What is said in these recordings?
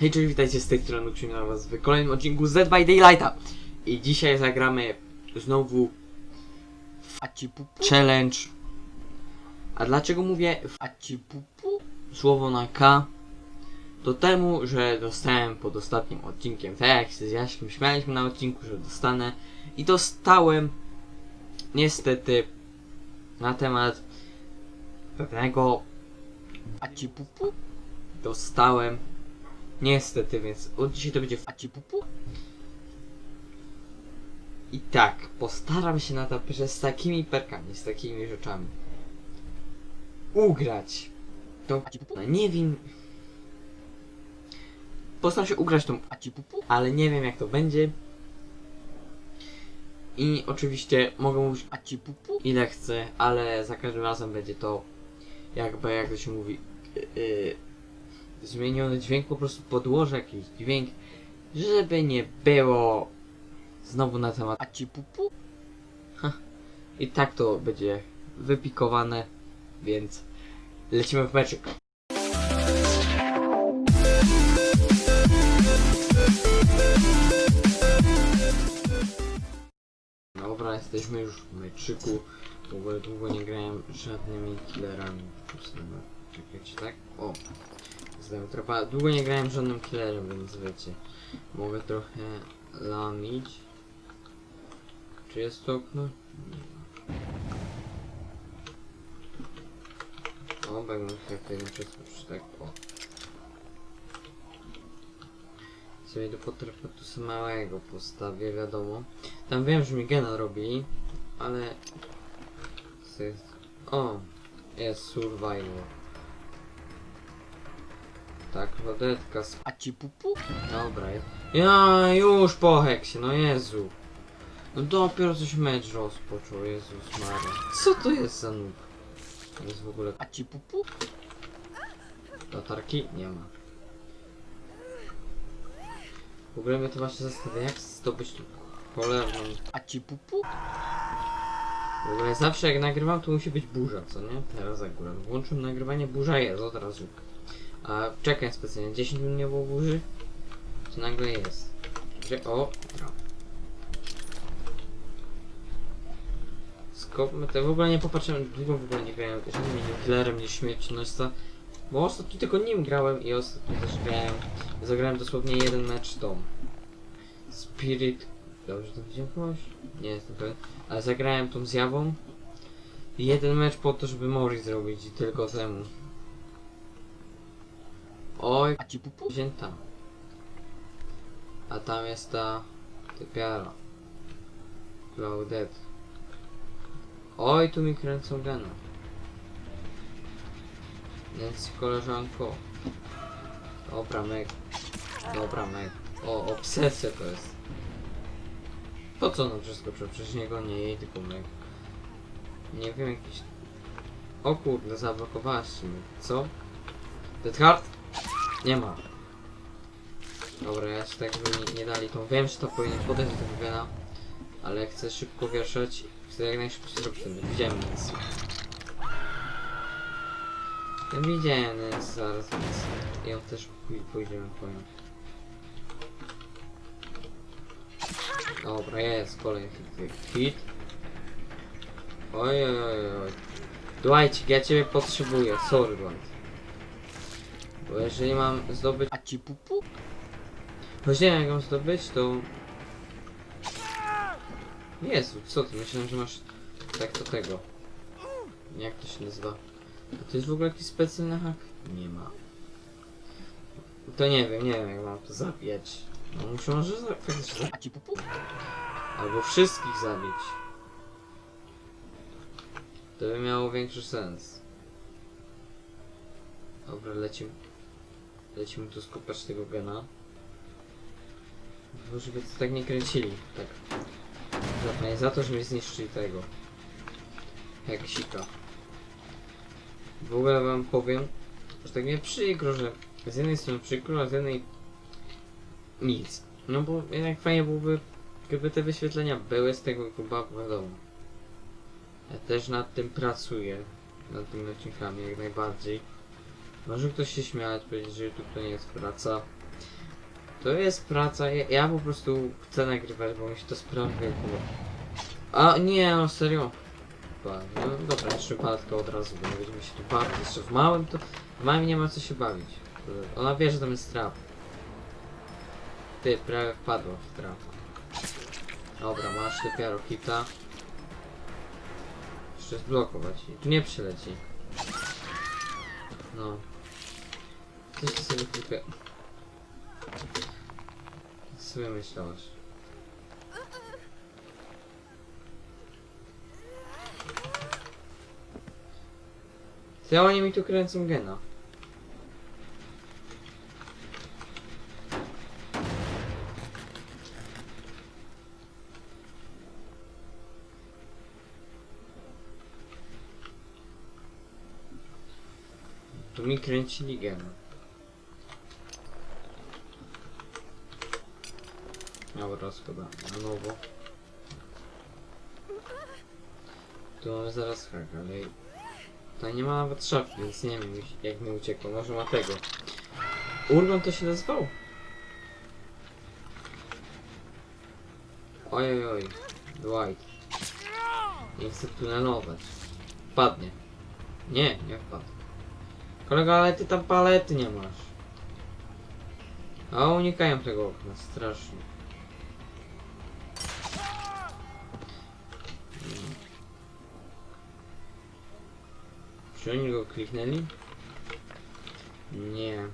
Hej, cześć, witajcie z tej strony, przypominam was w kolejnym odcinku z by Daylighta. I dzisiaj zagramy znowu w Challenge. A dlaczego mówię w? Słowo na K. Do temu, że dostałem pod ostatnim odcinkiem, tak jak się śmialiśmy na odcinku, że dostanę. I dostałem niestety na temat pewnego. Dostałem Niestety, więc od dzisiaj to będzie w Acipupu. I tak, postaram się na to z takimi perkami, z takimi rzeczami ugrać tą. No, nie wiem. Postaram się ugrać tą ale nie wiem jak to będzie. I oczywiście mogę mówić ile chcę, ale za każdym razem będzie to jakby, jak to się mówi, yy, zmieniony dźwięk, po prostu podłożę jakiś dźwięk, żeby nie było znowu na temat acipupu. Ha. I tak to będzie wypikowane, więc lecimy w meczyk. Dobra, jesteśmy już w meczyku. W ogóle długo nie grałem żadnymi killerami. Czekajcie, tak? O, Długo nie grałem żadnym killerem, więc wiecie. Mogę trochę lamić. Czy jest to okno? Nie. O, będę musiał tego przeskoczyć tak. O. Sobie do potrafatu małego postawię, wiadomo. Tam wiem, że mi gena robili, ale... O! Jest survival. Tak, lodetka z acipupu? Dobra, jest. Ja już po heksie, no Jezu. No dopiero coś mecz rozpoczął, Jezus Maria. Co to jest za nóg? To jest w ogóle acipupu? Latarki? Nie ma. W ogóle mnie to właśnie zastanawia, jak zdobyć tu cholerną acipupu? W ogóle zawsze jak nagrywam, to musi być burza, co nie? Teraz akurat włączyłem nagrywanie, burza jest od razu. A czekaj specjalnie, 10 minut nie było burzy? Czy nagle jest? Gdzie? O! Dobra. Skopmy te w ogóle nie popatrzyłem, długo w ogóle nie grałem żadnym killerem niż śmiercionośca. Bo ostatnio tylko nim grałem i ostatnio też grałem. Zagrałem dosłownie jeden mecz tą. Spirit. Dobrze to widziałem kogoś? Nie jestem pewien. Ale zagrałem tą zjawą. Jeden mecz po to, żeby Mori zrobić i tylko temu. Oj, a ci pupu wzięta. A tam jest ta typiara. Claudette. Oj, tu mi kręcą gena. Więc koleżanko. Dobra, meg. Dobra, meg. O, obsesja to jest. Po co nam wszystko? Przecież niego nie jej, tylko meg. Nie wiem, jakiś... O kurde, zablokowałaś mnie. Co? Dead Hard? Nie ma. Dobra, ja się tak żeby nie, nie dali tą. Wiem, że to powinien podejść do tego gena, ale chcę szybko wieszać. Chcę jak najszybciej zrobić ten. Widziałem nic. Ja widziałem nic zaraz, więc i on też pój- pójdziemy po nią. Dobra, jest kolejny hit. hit. Oj, oj, oj, oj. Dwight, ja ciebie potrzebuję, sorry, Dwight. Bo jeżeli mam zdobyć acipupu, choć nie wiem jak ją zdobyć, to... Jezu, co ty? Myślałem, że masz tak do tego. Jak to się nazywa? A to jest w ogóle jakiś specjalny hak? Nie ma. To nie wiem, nie wiem jak mam to zabijać. No muszę może za- faktycznie zabić acipupu? Albo wszystkich zabić. To by miało większy sens. Dobra, lecimy. Lecimy tu skupać tego gena. Bo żeby to tak nie kręcili. Tak. Nie za to, że mnie zniszczyli tego. Heksika. W ogóle wam powiem, że tak mnie przykro, że z jednej strony przykro, a z jednej nic. No bo jednak fajnie byłoby, gdyby te wyświetlenia były z tego chyba wiadomo. Ja też nad tym pracuję. Nad tymi odcinkami jak najbardziej. Może ktoś się śmiać, powiedzieć, że YouTube to nie jest praca. To jest praca, ja, ja po prostu chcę nagrywać, bo mi się to sprawia. A nie, no serio. Ba- No dobra, paletkę od razu, bo będziemy się tu bawić. Jeszcze w małym to... W małym nie ma co się bawić. Ona wie, że tam jest trap. Ty, prawie wpadła w trap. Dobra, masz dopiero hita. Jeszcze zblokować. Tu nie przyleci. No. Coś ty sobie kupie. Co sobie myślałaś? Ty, oni mi tu kręcą gena. Tu mi kręcili gena. Dobra, szkoda. Na nowo. Tu mamy zaraz hak, ale... Tutaj nie ma nawet szafki, więc nie wiem jak mi uciekło. Może ma tego. Urgon to się nazywał? Oj, oj, oj. Dwight. Nie chcę tunelować. Wpadnie. Nie, nie wpadł. Kolega, ale ty tam palety nie masz. A unikają tego okna, strasznie. Czy oni go kliknęli? Nie.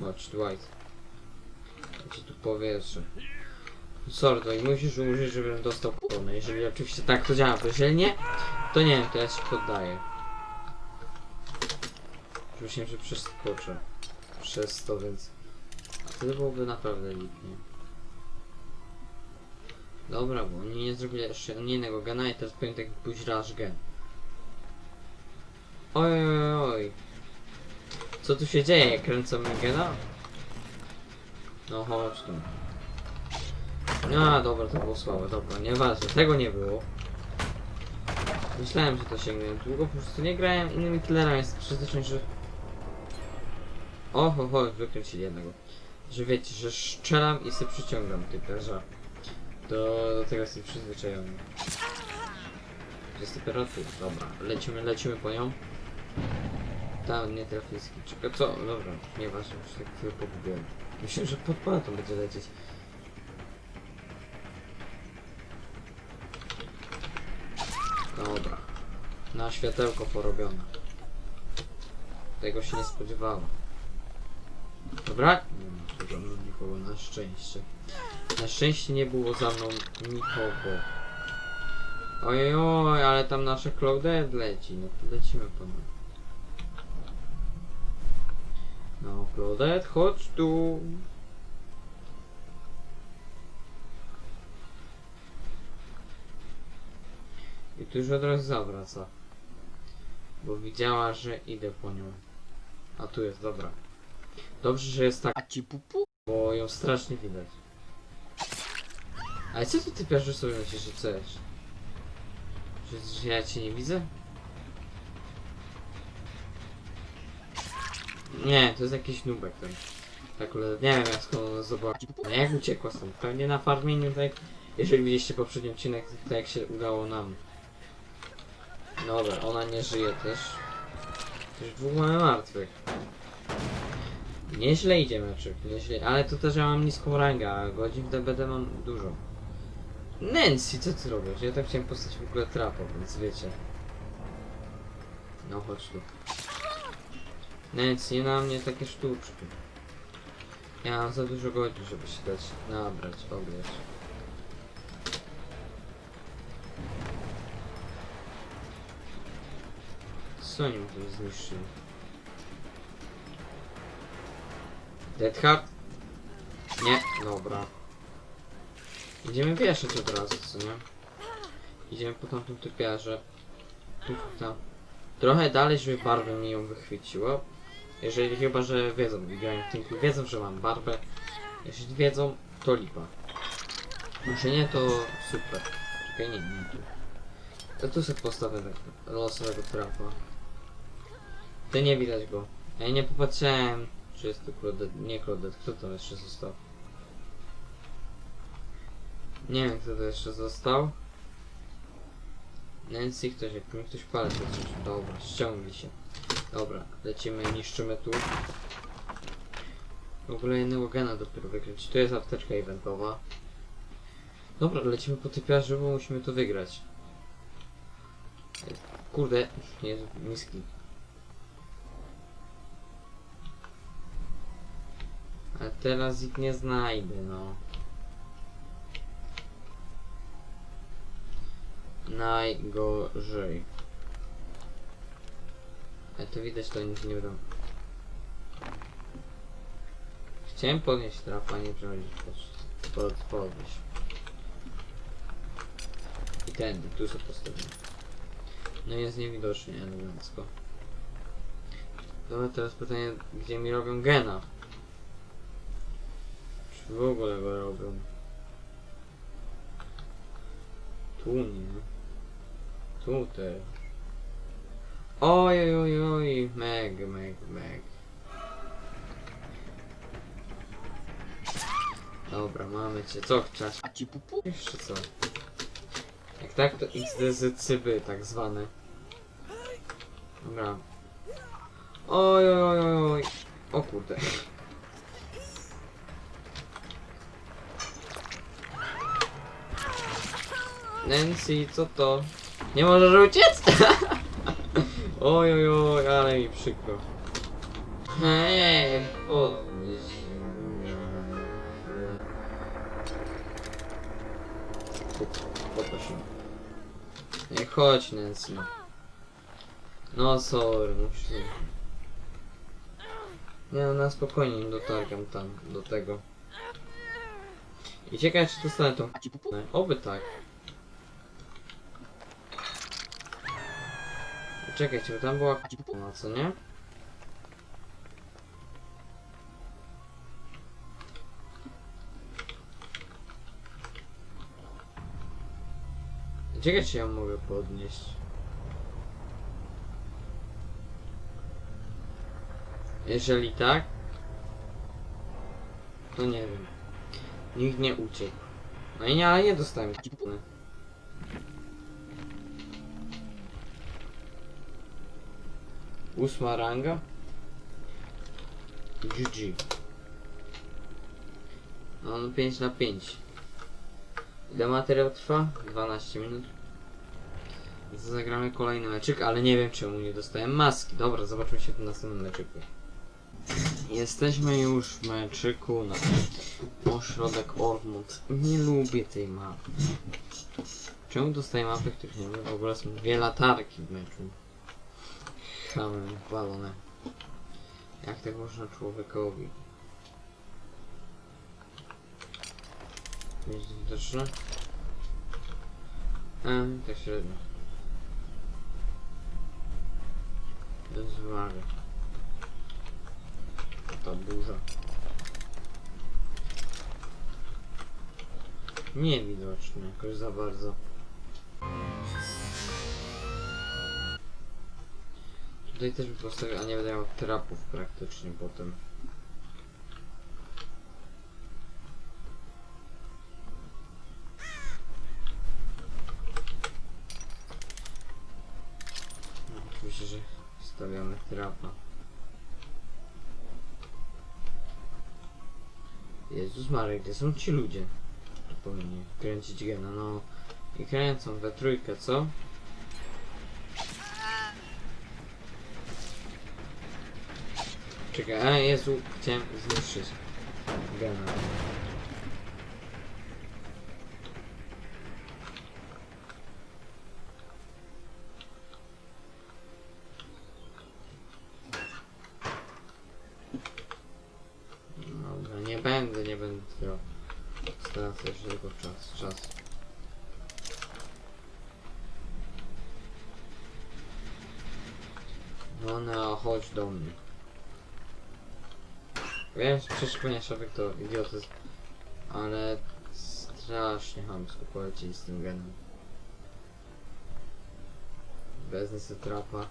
Chodź, Dwight. Ci tu powierzę. Sorry, Dwight, musisz użyć, żebym dostał koronę. Jeżeli oczywiście tak to działa, bo jeżeli nie, to nie wiem, to ja się poddaję. Już Myślałem, że przeskoczę przez to, więc wtedy byłoby naprawdę lipnie. Dobra, bo oni nie zrobili jeszcze innego gena i teraz powinien tak pójść rush gen. Oj, oj, oj. Co tu się dzieje? Kręcą mi gena? No chodź tu. A, dobra, to było słabe, dobra, nieważne, tego nie było. Myślałem, że to sięgnę. Długo po prostu nie grałem innymi killerami, jest przyzwyczajony, że... O, ho, wykręcili jednego. Że wiecie, że strzelam i sobie przyciągam typerza. Do, do tego jestem przyzwyczajony. To jest dopiero tu, dobra. Lecimy, lecimy po nią. Tam, nie trafiski. Czekaj, co? Dobra, nieważne, już tak chwilę pogubiłem. Myślę, że pod paletą będzie lecieć. Dobra. Na światełko porobione. Tego się nie spodziewałem. Dobra? Nie ma mną nikogo, na szczęście. Na szczęście nie było za mną nikogo. Ojej, oj, ale tam nasze Claudette leci. No to lecimy po nią. No, Claudette, chodź tu. I tu już od razu zawraca. Bo widziała, że idę po nią. A tu jest, dobra. Dobrze, że jest tak. A ci pupu? Bo ją strasznie widać. Ale co ty ty pierwszy sobie myślisz, że chcesz? Że, że ja cię nie widzę? Nie, to jest jakiś nubek ten. Tak, nie wiem jak skąd ona zobaczy. No jak uciekła stąd? Pewnie na farmieniu, tak jeżeli widzieliście poprzedni odcinek, tak jak się udało nam. Dobra, ona nie żyje też. Już dwóch mamy martwych. Nieźle idzie meczek, nieźle, ale to też ja mam niską rangę, a godzin w DBD mam dużo. Nancy, co ty robisz? Ja tak chciałem postać w ogóle trapa, więc wiecie. No chodź tu. Nancy, nie na mnie takie sztuczki. Ja mam za dużo godzin, żeby się dać nabrać, ograć. Co oni mu tu zniszczyli? Dead Hard? Nie, dobra. Idziemy wieszać od razu, co nie? Idziemy po tamtą typiarze. Tam. Trochę dalej, żeby barwę mi ją wychwyciło. Jeżeli chyba, że wiedzą, grają w tym wiedzą, że mam barwę. Jeśli wiedzą, to lipa. Może nie, to super. Czekaj, nie, nie tu. To tu sobie postawię tak losowego trapa. Ty nie widać go. Ja nie popatrzyłem, czy jest tu Claudette, nie Claudette, kto tam jeszcze został? Nie wiem, kto to jeszcze został. Nancy, ktoś, jak mi ktoś palec coś. Dobra, ściągnij się. Dobra, lecimy, niszczymy tu. W ogóle jednego gena dopiero wykręcić. Tu jest apteczka eventowa. Dobra, lecimy po typiarzu, bo musimy to wygrać. Kurde, jest niski. A teraz ich nie znajdę, no. Najgorzej. Ale to widać, to nic nie będą. Chciałem podnieść trapa, nie przechodzić pod, pod, podnieść. I tędy, tu sobie postawię. No jest niewidocznie elegancko. Dobra, teraz pytanie, gdzie mi robią gena? Czy w ogóle go robią? Tu nie. Tu też. Oj, oj, oj, meg, meg, meg. Dobra, mamy cię. Co chcesz? A ci pupu? Jeszcze co? Jak tak, to XDZ-cyby tak zwane. Dobra. Oj, oj, oj, oj. O kurde. Nancy, co to? Nie możesz uciec? oj, oj, oj, ale mi przykro. Hej, podnieś. Poproszę. Nie, chodź Nancy. No sorry, muszę... Nie no, na spokojnie nie dotargam tam, do tego. I ciekawe czy dostanę tą... Oby tak. Czekajcie, bo tam była... No co nie? Ciekawe czy ja mogę podnieść. Jeżeli tak, to nie wiem. Nikt nie uciekł. No i nie, ale nie dostałem. A Ósma ranga. GG. No, no 5 na 5. Ile materiał trwa? 12 minut. Zagramy kolejny meczyk, ale nie wiem czemu nie dostałem maski. Dobra, zobaczymy się w następnym meczyku. Jesteśmy już w meczyku na ośrodek Ormond. Nie lubię tej mapy. Czemu dostaję mapy, których nie lubię? W ogóle są dwie latarki w meczu. Chamy walone. Jak tak można człowiekowi? Jest widoczne? A, tak średnio. Jest uwaga. Ta burza. Niewidoczne jakoś za bardzo. Tutaj też bym postawił, a nie będę miał trapów praktycznie potem. No, oczywiście, że stawiamy trapa. Jezus Marek, gdzie są ci ludzie? Tu powinni kręcić gena, no. I kręcą we trójkę, co? Czekaj, a Jezu, chciałem zniszczyć gena. Dobra, nie będę, nie będę tylko stracać tylko czas, czas. No, no, chodź do mnie. Przeszkolenie szafek to idiotyzm, ale strasznie chamsko polecieli z tym genem. Bez niestety trapa.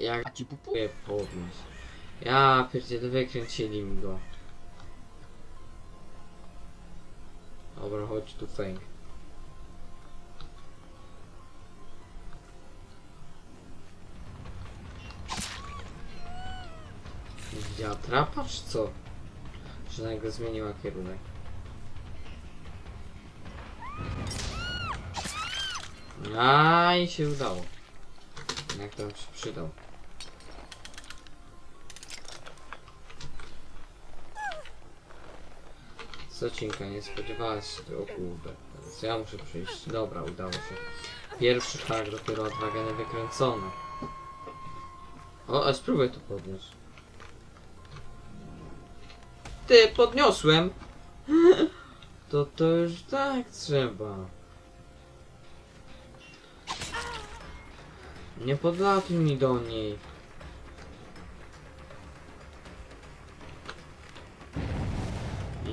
Jak ci pupuje podnieść. Ja pierdzielę, wykręcili mi go. Dobra, chodź tu Feng. Widziała trapa, czy co? Czy nagle zmieniła kierunek? A i się udało. Jak to się przydał. Zacinka, nie spodziewałaś się tego, kurde. Więc ja muszę przyjść. Dobra, udało się. Pierwszy hak, dopiero odwaga wykręcona. O, a spróbuj to podnieść. Ty, podniosłem! To to już tak trzeba. Nie podlatuj mi do niej.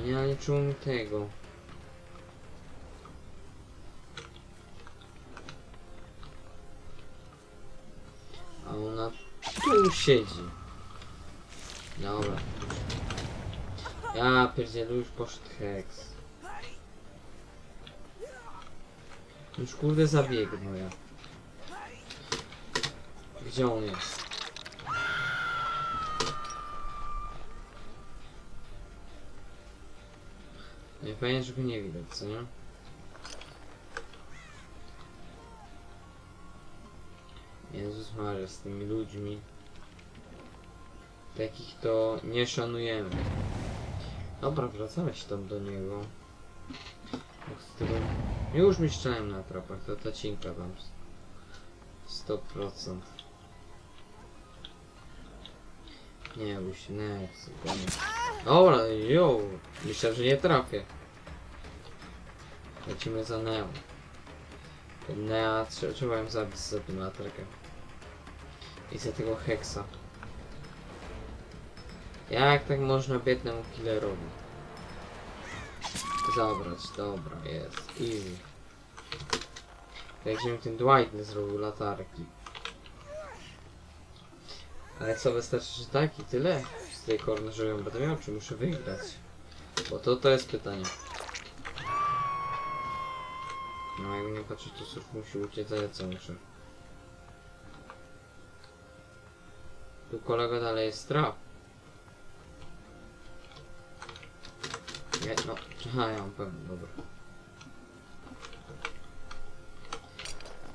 Nie mi tego. A ona tu siedzi. Dobra. Ja pierdzielu już poszedł heks. Już kurde zabiegnął ja. Gdzie on jest? Nie fajnie, że go nie widać, co nie? Jezus Maria, z tymi ludźmi. Takich to nie szanujemy. Dobra, wracamy się tam do niego. Już myślałem na trapach, to ta cinka tam. 100%. Nie się, nie koniec. Dobra, jo, myślę, że nie trafię. Lecimy za Neo. Nea, trze- trzeba ją zabić za tą latarkę. I za tego Hexa. Jak tak można biednemu killerowi? Zabrać, dobra, jest, easy. Jak mi ten Dwight nie zrobił latarki. Ale co, wystarczy, że tak i tyle? Z tej korny, że ją będę miał, czy muszę wygrać? Bo to, to jest pytanie. No jakby nie patrzeć, to surf musi uciec, a ja co muszę? Tu kolega dalej jest trap. Ja, no, aha, ja mam pewno, dobra.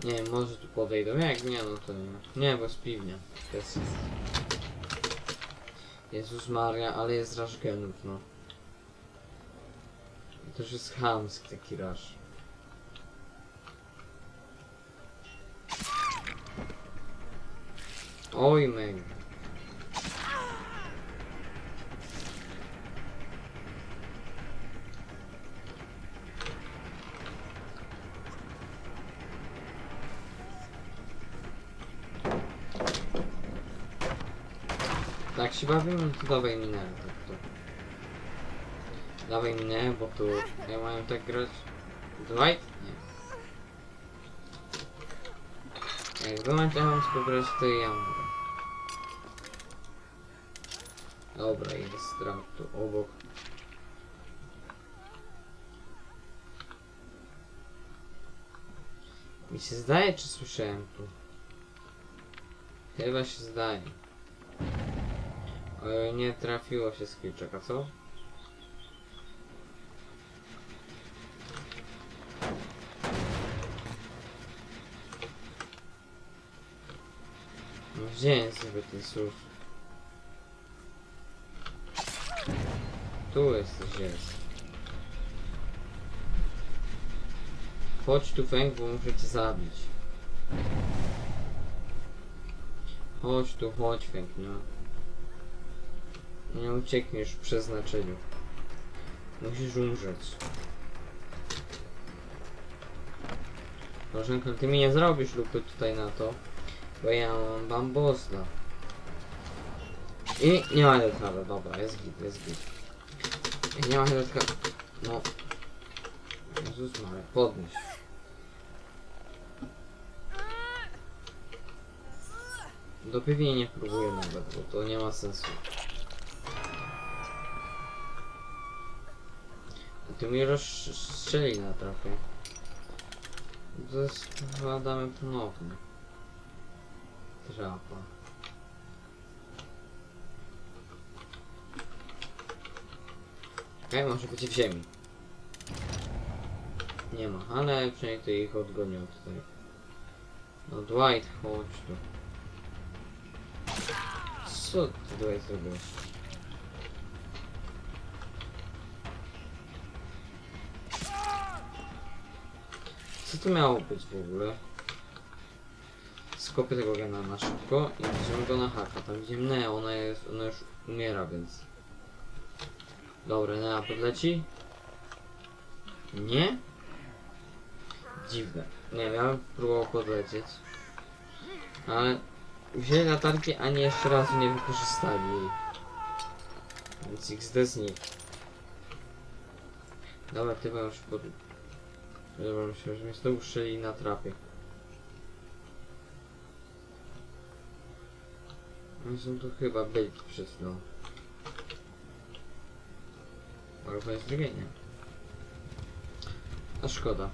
Nie wiem, może tu podejdą, jak nie, no to nie. Nie, bo jest piwnia. To jest... Jezus Maria, ale jest raż genów, no. To już jest chamski taki raż. Oj, meg. Tak się bawimy, to dawaj minę. Tak. Dawaj minę, bo tu nie mają tak grać. Dwight? Nie. Jak wy macie mam współgrać, to ja mogę. Dobra, jest stram tu obok. Mi się zdaje, czy słyszałem tu? Chyba się zdaje. E, nie trafiło się z Kilczaka, co? No jest niby ten surf? Tu jesteś, jest. Chodź tu Feng, bo muszę cię zabić. Chodź tu, chodź Feng, no. Nie uciekniesz w przeznaczeniu. Musisz umrzeć. Bożenko, ty mi nie zrobisz lupy tutaj na to, bo ja mam bambozla. I nie ma headhara, dobra, jest git, jest git. I nie ma headhara, no. Jezus Maria, podnieś. Do nie próbuję nawet, bo to nie ma sensu. Ty mi rozstrzeli na trafie. To jest wkładamy ponownie. Trapa. Okej, może być w ziemi. Nie ma, ale przynajmniej to ich odgonię od tutaj. No Dwight, chodź tu. Co ty Dwight zrobiłeś? To miało być w ogóle? Skopię tego gena na szybko i bierzemy go na haka. Tam widzimy ne, ona jest, ona już umiera, więc... Dobra, Nea podleci? Nie? Dziwne. Nie wiem, próbował podlecieć. Ale wzięli latarki, nie jeszcze razu nie wykorzystali. Więc XD z nich. Dobra, ty już pod... Dobra, myślę, że mnie znowu strzeli na trapie. Oni są tu chyba byli przed chwilą. Albo jest drugie. A szkoda.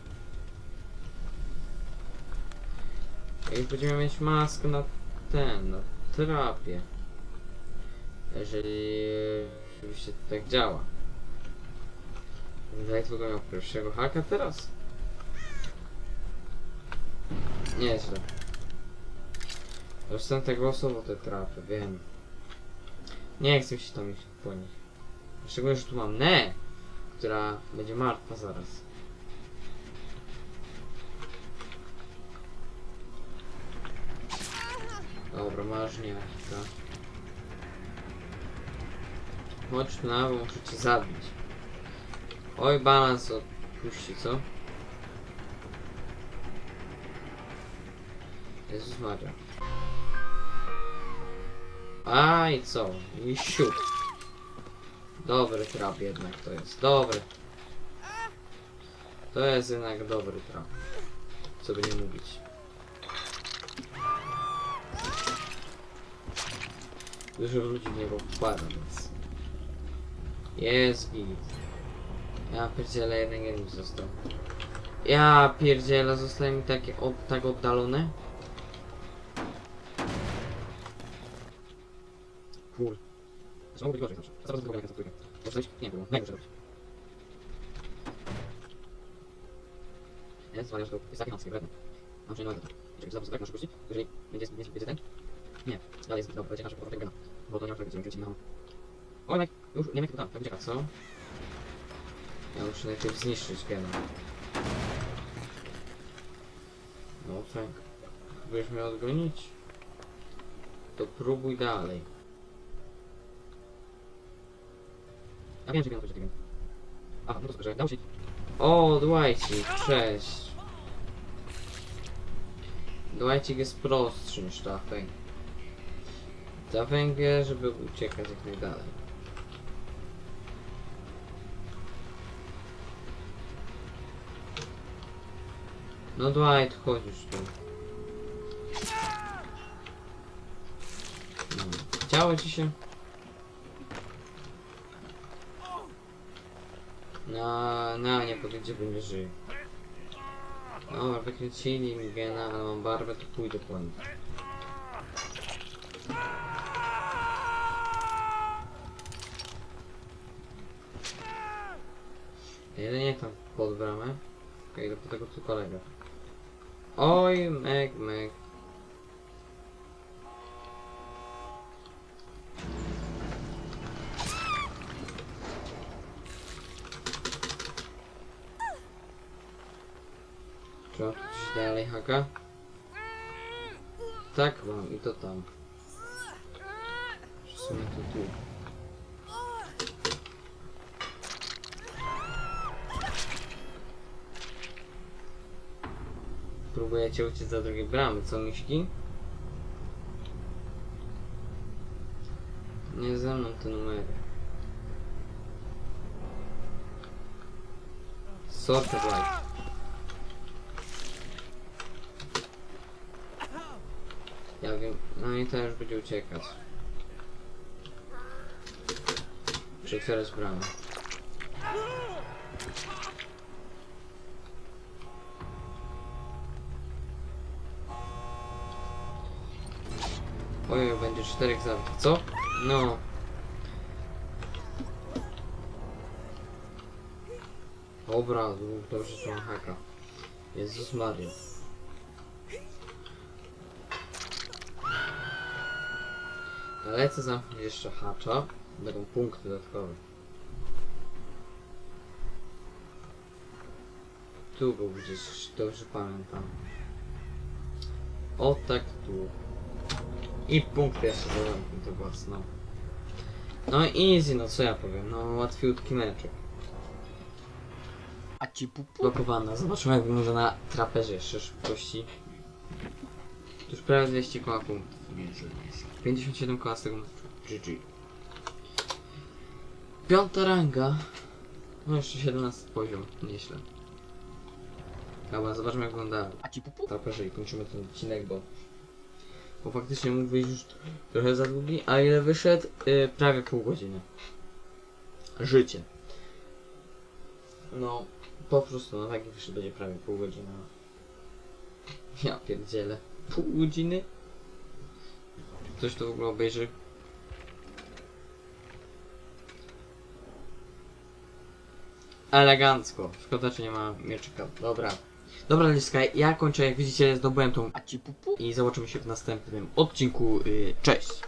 Jak będziemy mieć maskę na ten, na terapie. Jeżeli oczywiście to tak działa. Jak tylko miał pierwszego haka teraz? Nieźle. Tak głosowo te trapy, wiem. Nie chcę się tam iść po nich. Szczególnie, że tu mam Ne, która będzie martwa zaraz. Dobra, masz nie, tak. Chodź tu na, bo muszę cię zabić. Oj, balans odpuści, co? Jezus Maria. A i co? I siup. Dobry trap jednak to jest. Dobry. To jest jednak dobry trap. Co by nie mówić. Dużo ludzi w niego wpada, więc... Jest git. Ja pierdzielę, jeden mi został. Ja pierdzielę, zostały mi takie tak oddalone. Kur. Co mogło być gorzej zawsze? Zaraz tylko będę trójkę. Może coś? Nie było. Muszę robić. Nie, zwalisz to. Jest takie chamskie, wredne. Mam się nie mogę. Czekaj, zaraz tak nasze puści. Jeżeli będzie, będzie, będzie ten? Nie. Dalej jest, dobra, będzie nasze po tego Bo to nie ma tego, będzie na Oj, Mike, już nie wiem jak to tam, tak ucieka, co? Ja muszę najpierw zniszczyć gena. No tak. Próbujesz mnie odgonić? To próbuj dalej. Ja wiem, że gen to będzie Aha, no to że dało się. O, Dwightik, cześć. Dwightik jest prostszy niż Tafeng. Tafeng wie, żeby uciekać jak najdalej. No Dwight, chodź już tu. No. Chciało ci się? No, no, nie podejdzie, bo nie żyje. Dobra, wykręcili mi gena, ale mam barwę, to pójdę po nich. Jeden nie tam pod bramę. Okej, okay, do tego tu kolega. Oj, meg, meg. Trzeba coś dalej haka? Tak mam i to tam. W to tu. Próbujecie uciec za drugie bramy, co miśki? Nie ze mną te numery. Sorted light. Wiem, no i to już będzie uciekać. Przetwierać bramę. Ojej, będzie czterech zabitych, co? No. Dobra, dobrze, że mam haka. Jezus Maria. Lecę zamknąć jeszcze hacza. Będą punkty dodatkowe. Tu był gdzieś, dobrze pamiętam. O tak tu. I punkt jeszcze do zamknięty własno. No i easy, no co ja powiem, no łatwiutki meczek. A ci pupu? Blokowana, zobaczymy jak wygląda na traperze jeszcze szybkości. Tu już prawie 200 koła punktów. 57 koła z tego. GG. Piąta ranga. No jeszcze 17 poziom, nieźle. Dobra, zobaczmy jak wygląda A ci pupu? traperze i kończymy ten odcinek, bo... Bo faktycznie mógł wyjść już trochę za długi, a ile wyszedł? Yy, prawie pół godziny. Życie. No, po prostu, no taki wyszedł będzie prawie pół godziny. Ja pierdzielę. Pół godziny? Ktoś to w ogóle obejrzy? Elegancko. Szkoda, czy nie ma mieczyka. Dobra. Dobra, Liska, ja kończę. Jak widzicie, zdobyłem tą A ci pupu? i zobaczymy się w następnym odcinku. Yy, Cześć!